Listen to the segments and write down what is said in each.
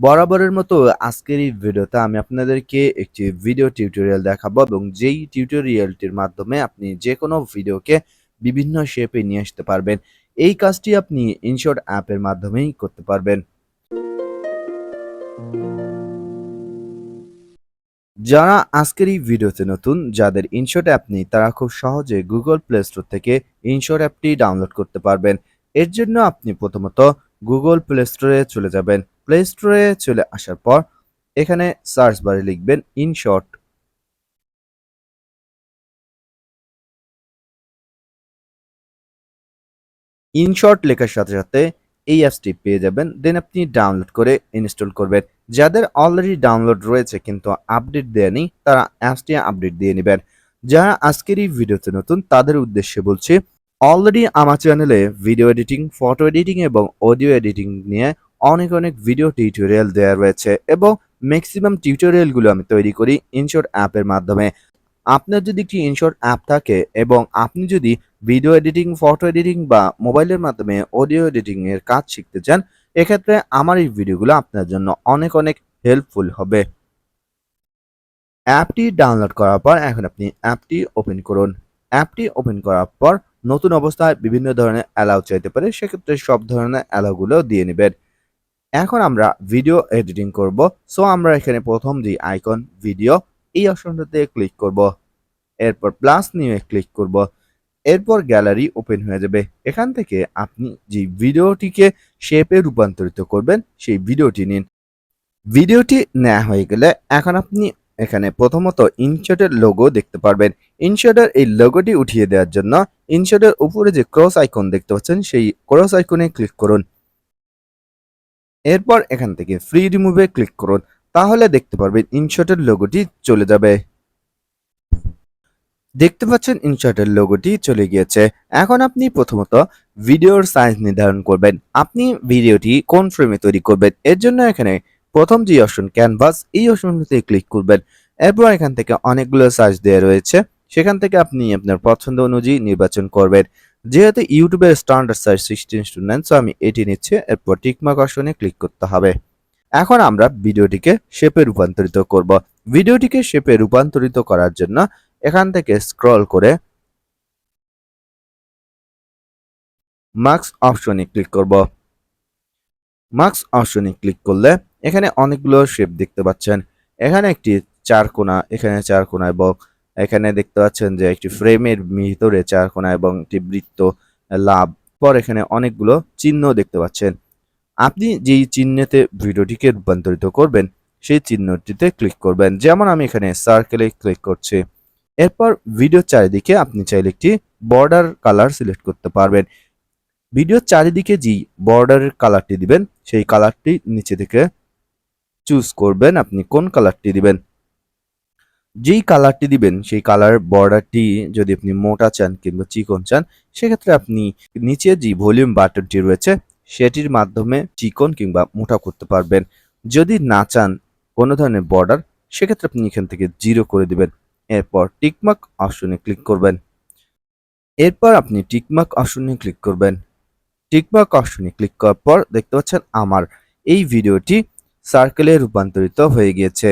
বরাবরের মতো আজকের এই ভিডিওতে আমি আপনাদেরকে একটি ভিডিও টিউটোরিয়াল দেখাবো এবং যেই টিউটোরিয়ালটির মাধ্যমে আপনি যে কোনো ভিডিওকে বিভিন্ন শেপে নিয়ে আসতে পারবেন, এই কাজটি আপনি ইনশর্ট অ্যাপের মাধ্যমেই করতে পারবেন। যারা আজকের এই ভিডিওতে নতুন, যাদের ইনশর্ট অ্যাপ নেই, তারা খুব সহজে গুগল প্লে স্টোর থেকে ইনশর্ট অ্যাপটি ডাউনলোড করতে পারবেন। এর জন্য আপনি প্রথমত গুগল প্লে স্টোরে চলে যাবেন। প্লে স্টোরে চলে আসার পর এখানে সার্চ বারে লিখবেন ইনশর্ট ইনশর্ট লেখার সাথে সাথে এই অ্যাপসটি পেয়ে যাবেন। দেন আপনি ডাউনলোড করে ইনস্টল করবেন। যাদের অলরেডি ডাউনলোড রয়েছে কিন্তু আপডেট দেয়নি তারা অ্যাপসটি আপডেট দিয়ে নেবেন। যারা আজকের এই ভিডিওতে নতুন, তাদের উদ্দেশ্যে বলছি অলরেডি আমার চ্যানেলে ভিডিও এডিটিং ফটো এডিটিং এবং অডিও এডিটিং নিয়ে অনেক অনেক ভিডিও টিউটোরিয়াল দেওয়া রয়েছে এবং ম্যাক্সিমাম টিউটোরিয়ালগুলো আমি তৈরি করি ইনশর্ট অ্যাপের মাধ্যমে। আপনার যদি একটি ইনশর্ট অ্যাপ থাকে এবং আপনি যদি ভিডিও এডিটিং ফটো এডিটিং বা মোবাইলের মাধ্যমে অডিও এডিটিং এর কাজ শিখতে চান, এক্ষেত্রে আমার এই ভিডিওগুলো আপনার জন্য অনেক অনেক হেল্পফুল হবে। অ্যাপটি ডাউনলোড করার পর এখন আপনি অ্যাপটি ওপেন করুন। অ্যাপটি ওপেন করার পর নতুন অবস্থায় বিভিন্ন ধরনের অ্যালাউ চাইতে পারে, সেক্ষেত্রে সব ধরনের অ্যালাউগুলো দিয়ে নেবেন। এখন আমরা ভিডিও এডিটিং করব। সো আমরা এখানে প্রথম যে আইকন ভিডিও এই অপশনটাতে ক্লিক করব। এরপর প্লাস নিয়ে ক্লিক করব। এরপর গ্যালারি ওপেন হয়ে যাবে। এখান থেকে আপনি যে ভিডিওটিকে শেপে রূপান্তরিত করবেন, সেই ভিডিওটি নিন। ভিডিওটি নেওয়া হয়ে গেলে এখন আপনি এখানে প্রথমত ইনশটের লোগো দেখতে পারবেন। ইনশটের এই লোগোটি উঠিয়ে দেওয়ার জন্য ইনশটের উপরে যে ক্রস আইকন দেখতে পাচ্ছেন, সেই ক্রস আইকনে ক্লিক করুন। এরপর এখান থেকে ফ্রি রিমুভে ক্লিক করুন, তাহলে দেখতে পারবেন ইনশটের লোগোটি চলে যাবে। দেখতে পাচ্ছেন ইনশটের লোগোটি চলে গিয়েছে। এখন আপনি প্রথমত ভিডিওর সাইজ নির্ধারণ করবেন। আপনি ভিডিওটি কোন ফ্রেমে তৈরি করবেন? এর জন্য এখানে প্রথম যে অপশন ক্যানভাস এই অপশনটিতে ক্লিক করবেন। এরপর এখান থেকে অনেকগুলো সাইজ দেওয়া রয়েছে। সেখান থেকে আপনি আপনার পছন্দ অনুযায়ী নির্বাচন করবেন। যেহেতু ইউটিউবের standard size sixteen to nine so আমি এটি নিচ্ছি, এরপর টিকমার্ক অপশনে ক্লিক করতে হবে। এখন আমরা ভিডিওটিকে শেপে রূপান্তরিত করব। ভিডিওটিকে শেপে রূপান্তরিত করার জন্য এখান থেকে স্ক্রল করে মার্কস অপশনে ক্লিক করব। মার্কস অপশনে ক্লিক করলে এখানে অনেকগুলো শেপ দেখতে পাচ্ছেন। এখানে একটি চার কোণা এখানে চার কোণা এবং এখানে দেখতে পাচ্ছেন যে একটি ফ্রেমের ভিতরে চার কোণা এবং একটি বৃত্ত লাভ। পর এখানে অনেকগুলো চিহ্ন দেখতে পাচ্ছেন। আপনি যেই চিহ্নেতে ভিডিওটিকে রূপান্তরিত করবেন, সেই চিহ্নটিতে ক্লিক করবেন। যেমন আমি এখানে সার্কেলে ক্লিক করছি। এরপর ভিডিও চারিদিকে আপনি চাইলে একটি বর্ডার কালার সিলেক্ট করতে পারবেন। ভিডিওর চারিদিকে যে বর্ডারের কালারটি দিবেন, সেই কালারটি নিচে থেকে চুজ করবেন। আপনি কোন কালারটি দিবেন? যেই কালারটি দিবেন, সেই কালার বর্ডারটি যদি আপনি মোটা চান কিংবা চিকন চান, সেক্ষেত্রে আপনি নিচে যে ভলিউম বাটনটি রয়েছে, সেটির মাধ্যমে চিকন কিংবা মোটা করতে পারবেন। যদি না চান কোনো ধরনের বর্ডার সেক্ষেত্রে আপনি এখান থেকে জিরো করে দিবেন। এরপর টিকমার্ক অপশনে ক্লিক করবেন। এরপর আপনি টিকমার্ক অপশনে ক্লিক করবেন। টিকমার্ক অপশনে ক্লিক করার পর দেখতে পাচ্ছেন আমার এই ভিডিওটি সার্কেলে রূপান্তরিত হয়ে গিয়েছে।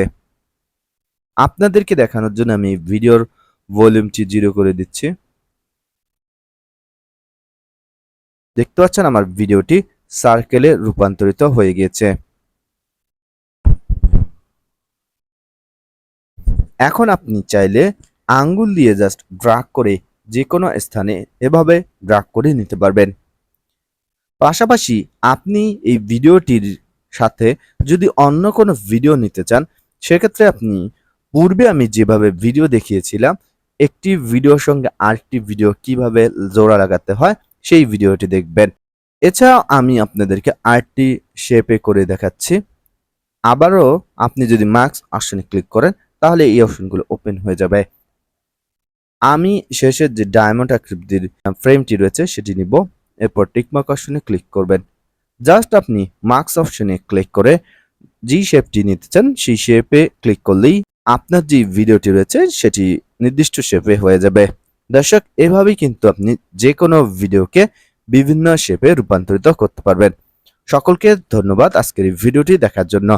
আপনাদেরকে দেখানোর জন্য আমি ভিডিওর ভলিউমটি জিরো করে দিচ্ছি। দেখতে পাচ্ছেন আমার ভিডিওটি সার্কেলে রূপান্তরিত হয়ে গিয়েছে। এখন আপনি চাইলে আঙ্গুল দিয়ে জাস্ট ড্রাগ করে যে কোনো স্থানে এভাবে ড্রাগ করে নিতে পারবেন। পাশাপাশি আপনি এই ভিডিওটির সাথে যদি অন্য কোনো ভিডিও নিতে চান, সেক্ষেত্রে আপনি পূর্বে আমি যেভাবে ভিডিও দেখিয়েছিলাম, একটি ভিডিওর সঙ্গে আরেকটি ভিডিও কীভাবে জোড়া লাগাতে হয়, সেই ভিডিওটি দেখবেন। এছাড়াও আমি আপনাদেরকে আরেকটি শেপে করে দেখাচ্ছি। আবারও আপনি যদি মার্কস অপশনে ক্লিক করেন, তাহলে এই অপশনগুলো ওপেন হয়ে যাবে। আমি শেষের যে ডায়মন্ড আকৃতির ফ্রেমটি রয়েছে, সেটি নিব। এরপর টিকমার্ক অপশনে ক্লিক করবেন। জাস্ট আপনি মার্কস অপশনে ক্লিক করে যেই শেপটি নিতে চান, সেই শেপে ক্লিক করলেই আপনার যে ভিডিওটি রয়েছে, সেটি নির্দিষ্ট শেপে হয়ে যাবে। দর্শক, এভাবেই কিন্তু আপনি যে কোনো ভিডিওকে বিভিন্ন শেপে রূপান্তরিত করতে পারবেন। সকলকে ধন্যবাদ আজকের এই ভিডিওটি দেখার জন্য।